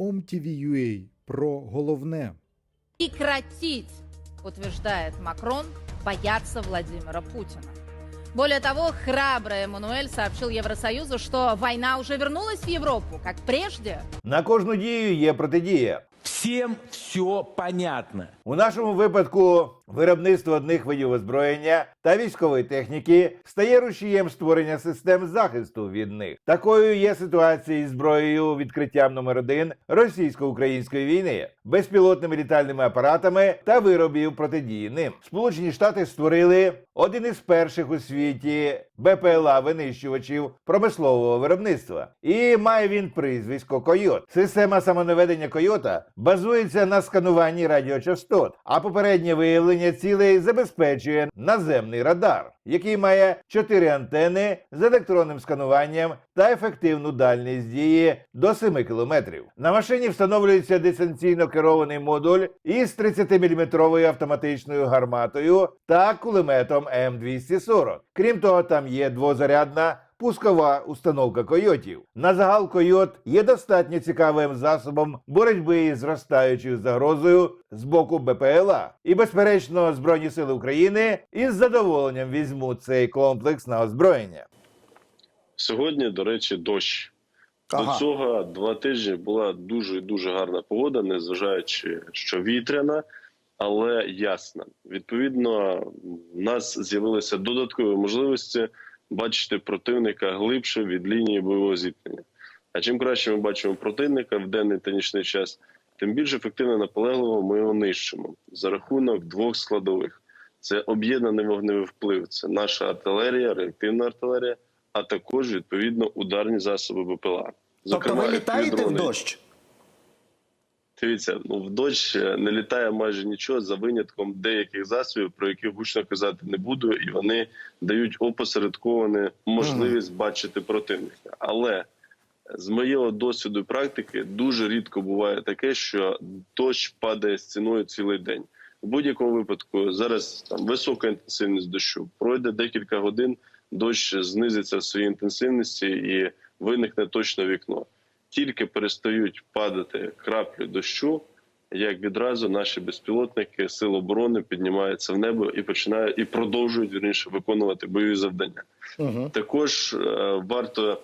OMTV.ua про головне. прекратить, утверждает Макрон, бояться Владимира Путина. Более того, храбрый Эммануэль сообщил Евросоюзу, что война уже вернулась в Европу, как прежде. На кожну дію є протидія. Всем все понятно. У нашому випадку виробництво одних видів озброєння та військової техніки стає рушієм створення систем захисту від них. Такою є ситуація із зброєю відкриттям номер один російсько-української війни, безпілотними літальними апаратами та виробів протидії ним. Сполучені Штати створили один із перших у світі БПЛА винищувачів промислового виробництва. І має він прізвисько Койот. Система самонаведення Койота базується на скануванні радіочастот, а попереднє виявлення цілей забезпечує наземний радар, який має чотири антени з електронним скануванням та ефективну дальність дії до 7 кілометрів. На машині встановлюється дистанційно керований модуль із 30-мм автоматичною гарматою та кулеметом М240. Крім того, там є двозарядна пускова установка койотів. На загал койот є достатньо цікавим засобом боротьби із зростаючою загрозою з боку БПЛА. І, безперечно, Збройні сили України із задоволенням візьмуть цей комплекс на озброєння. Сьогодні, до речі, дощ. Ага. До цього два тижні була дуже дуже гарна погода, незважаючи, що вітряна, але ясна. Відповідно, в нас з'явилися додаткові можливості бачити противника глибше від лінії бойового зіткнення. А чим краще ми бачимо противника в денний та нічний час, тим більш ефективно наполегливо ми його нищимо за рахунок двох складових: це об'єднаний вогневий вплив, це наша артилерія, реактивна артилерія, а також відповідно ударні засоби БПЛА. Тобто ви літаєте в дощ? Дивіться, ну в дощ е, не літає майже нічого за винятком деяких засобів, про які гучно казати не буду, і вони дають опосередковану можливість бачити противника. Але з моєго досвіду і практики дуже рідко буває таке, що дощ падає з ціною цілий день. У будь-якому випадку зараз там висока інтенсивність дощу. Пройде декілька годин, дощ знизиться в своїй інтенсивності і виникне точно вікно тільки перестають падати краплі дощу, як відразу наші безпілотники сил оборони піднімаються в небо і починають і продовжують вірніше виконувати бойові завдання. Угу. Також е, варто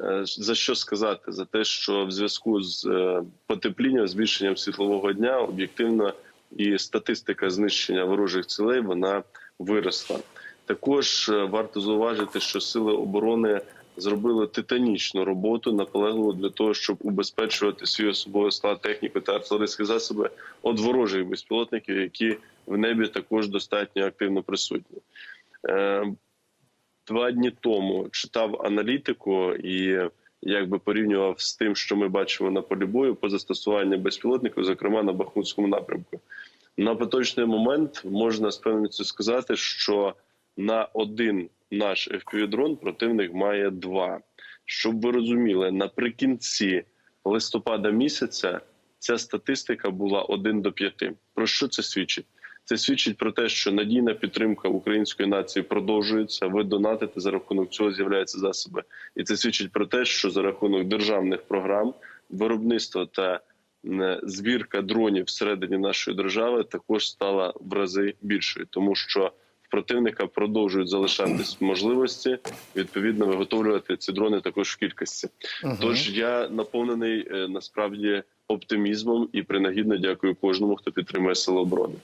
е, за що сказати за те, що в зв'язку з е, потеплінням, збільшенням світлового дня, об'єктивно і статистика знищення ворожих цілей вона виросла. Також е, варто зауважити, що сили оборони зробили титанічну роботу наполегливо для того, щоб убезпечувати свій особовий склад, техніку та артилерійські засоби від ворожих безпілотників, які в небі також достатньо активно присутні. Е, Два дні тому читав аналітику і якби порівнював з тим, що ми бачимо на полі бою по застосуванню безпілотників, зокрема на Бахмутському напрямку. На поточний момент можна з певністю сказати, що на один наш FPV-дрон противник має два. Щоб ви розуміли, наприкінці листопада місяця ця статистика була 1 до 5. Про що це свідчить? Це свідчить про те, що надійна підтримка української нації продовжується. Ви донатите за рахунок цього з'являються засоби, і це свідчить про те, що за рахунок державних програм виробництво та збірка дронів всередині нашої держави також стала в рази більшою, тому що противника продовжують залишатись можливості відповідно виготовлювати ці дрони також в кількості. Тож я наповнений е, насправді оптимізмом і принагідно дякую кожному, хто підтримує сили оборони.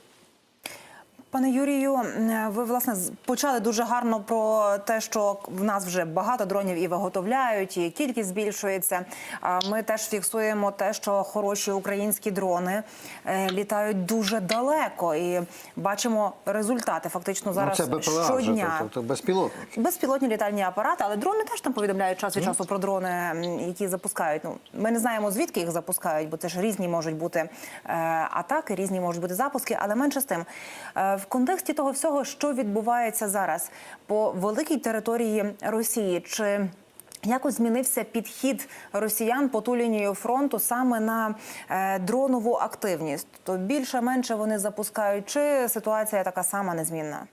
Пане Юрію, ви власне почали дуже гарно про те, що в нас вже багато дронів і виготовляють, і кількість збільшується. Ми теж фіксуємо те, що хороші українські дрони е, літають дуже далеко, і бачимо результати. Фактично зараз ну, це БПЛА вже, щодня. тобто безпілотник. Безпілотні літальні апарати, але дрони теж там повідомляють час від часу про дрони, які запускають. Ну ми не знаємо звідки їх запускають, бо це ж різні можуть бути е, атаки, різні можуть бути запуски. Але менше з тим, е, в контексті того всього, що відбувається зараз по великій території Росії, чи Якось змінився підхід росіян по ту лінію фронту саме на е, дронову активність. То більше менше вони запускають, чи ситуація така сама незмінна?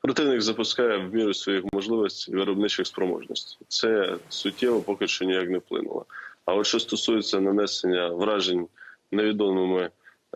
Противник запускає в міру своїх можливостей виробничих спроможностей. Це суттєво поки що ніяк не вплинуло. А от що стосується нанесення вражень невідомими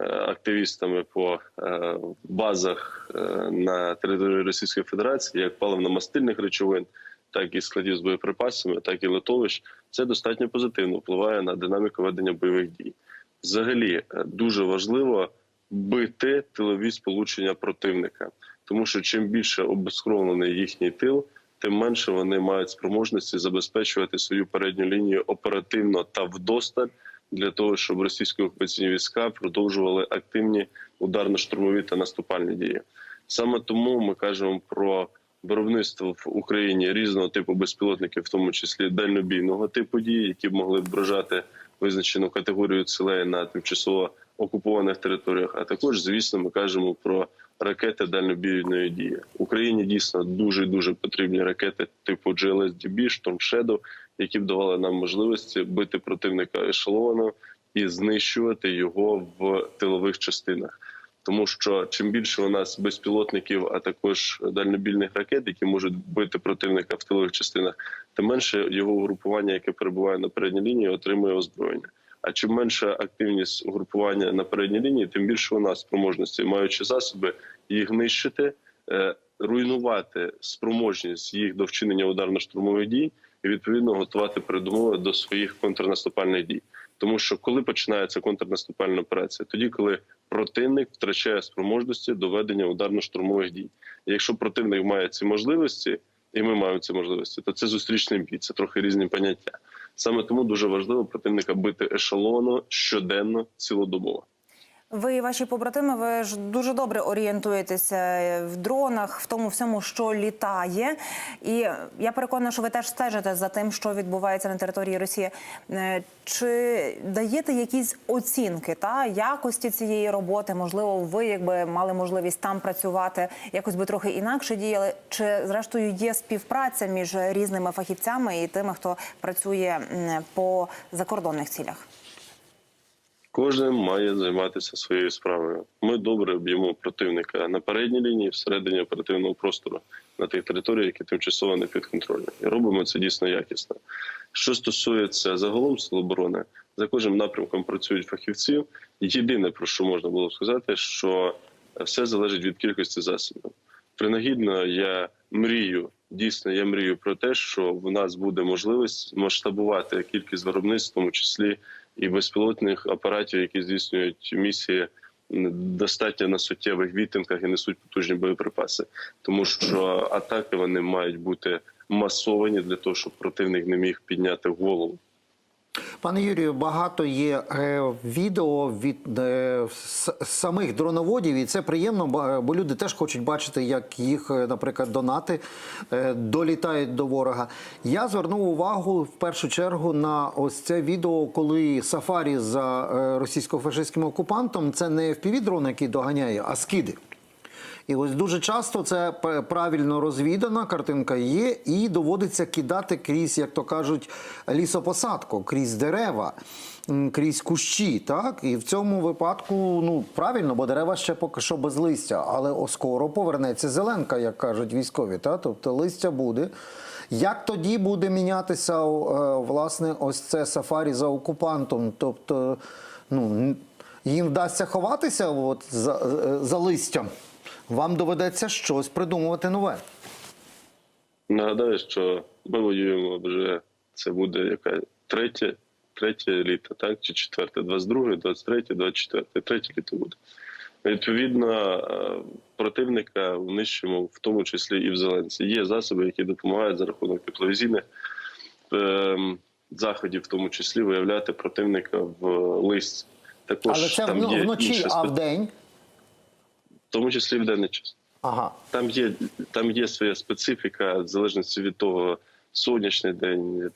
активістами по е, базах е, на території Російської Федерації, як паливно-мастильних речовин, так і складів з боєприпасами, так і литовищ, це достатньо позитивно впливає на динаміку ведення бойових дій. Взагалі е, дуже важливо бити тилові сполучення противника, тому що чим більше обезкровлений їхній тил, тим менше вони мають спроможності забезпечувати свою передню лінію оперативно та вдосталь для того, щоб російські окупаційні війська продовжували активні ударно-штурмові та наступальні дії. Саме тому ми кажемо про виробництво в Україні різного типу безпілотників, в тому числі дальнобійного типу дії, які б могли б вражати визначену категорію цілей на тимчасово окупованих територіях. А також, звісно, ми кажемо про ракети дальнобійної дії. Україні дійсно дуже дуже потрібні ракети типу GLSDB, Storm Shadow, які б давали нам можливості бити противника ешелону і знищувати його в тилових частинах. Тому що чим більше у нас безпілотників, а також дальнобільних ракет, які можуть бити противника в тилових частинах, тим менше його угрупування, яке перебуває на передній лінії, отримує озброєння. А чим менша активність угрупування на передній лінії, тим більше у нас спроможності, маючи засоби, їх нищити, е, руйнувати спроможність їх до вчинення ударно-штурмових дій і відповідно готувати передумови до своїх контрнаступальних дій. Тому що коли починається контрнаступальна операція, тоді коли противник втрачає спроможності до ведення ударно-штурмових дій. І якщо противник має ці можливості, і ми маємо ці можливості, то це зустрічний бій, це трохи різні поняття. Саме тому дуже важливо противника бити ешелону щоденно, цілодобово. Ви і ваші побратими, ви ж дуже добре орієнтуєтеся в дронах, в тому всьому, що літає. І я переконана, що ви теж стежите за тим, що відбувається на території Росії. Е, Чи даєте якісь оцінки та якості цієї роботи? Можливо, ви якби мали можливість там працювати, якось би трохи інакше діяли? Чи зрештою є співпраця між різними фахівцями і тими, хто працює по закордонних цілях? Кожен має займатися своєю справою. Ми добре б'ємо противника на передній лінії, всередині оперативного простору на тих територіях, які тимчасово не підконтрольні. І робимо це дійсно якісно. Що стосується загалом сил оборони, за кожним напрямком працюють фахівці. Єдине про що можна було б сказати, що все залежить від кількості засобів. Принагідно, я мрію. Дійсно, я мрію про те, що в нас буде можливість масштабувати кількість виробництв, в тому числі і безпілотних апаратів, які здійснюють місії достатньо на суттєвих відтинках і несуть потужні боєприпаси, тому що атаки вони мають бути масовані для того, щоб противник не міг підняти голову. Пане Юрію, багато є е, відео від е, самих дроноводів, і це приємно, бо- люди теж хочуть бачити, як їх, е, наприклад, донати долітають до ворога. Я звернув увагу в першу чергу на ось це відео, коли сафарі за російсько-фашистським окупантом це не FPV-дрон, який доганяє, а скиди. І ось дуже часто це правильно розвідана картинка є, і доводиться кидати крізь, як то кажуть, лісопосадку, крізь дерева, крізь кущі. Так? І в цьому випадку ну, правильно, бо дерева ще поки що без листя, але скоро повернеться зеленка, як кажуть військові. Та? Тобто листя буде. Як тоді буде мінятися е, власне ось це сафарі за окупантом? Тобто, ну, їм вдасться ховатися от, за, е, за листям. Вам доведеться щось придумувати нове. Нагадаю, що ми воюємо вже це буде яка третє, третє літо, так чи четверте, 22, 23, 24, третє літо буде. Відповідно, е, противника нищимо в тому числі і в Зеленці. Є засоби, які допомагають за рахунок тепловізійних ем, заходів, в тому числі виявляти противника в листі. Також Але це там є вночі, інші а спе- вдень. В тому числі в денний час. Ага. Там є там є своя специфіка, в залежності від того, сонячний день,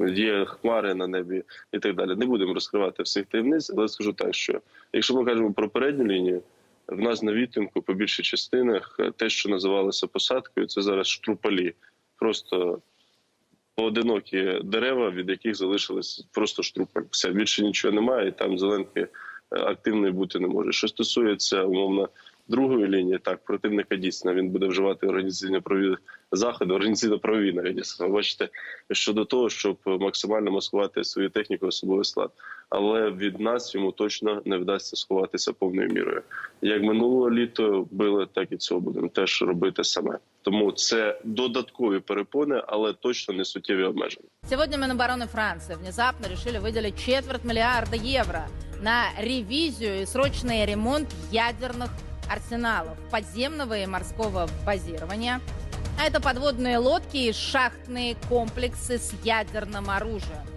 є хмари на небі і так далі. Не будемо розкривати всіх таємниць, але скажу так, що якщо ми кажемо про передню лінію, в нас на відтинку по більшій частинах е, те, що називалося посадкою, це зараз штрупалі. Просто поодинокі дерева, від яких залишились просто штрупаль. Все більше нічого немає, і там зеленки е, активної бути не може. Що стосується умовно другої лінії, так противника дійсно він буде вживати організаційно-правові заходи, організаційно-правові навіть я сказав. Бачите, щодо того, щоб максимально маскувати свою техніку, особовий склад. Але від нас йому точно не вдасться сховатися повною мірою. Як минулого літо били, так і цього будемо теж робити саме. Тому це додаткові перепони, але точно не суттєві обмеження. Сегодня Минобороны Франции внезапно решили выделить четверть миллиарда евро на ревизию и срочный ремонт ядерных арсеналов подземного и морского базирования. А это подводные лодки и шахтные комплексы с ядерным оружием.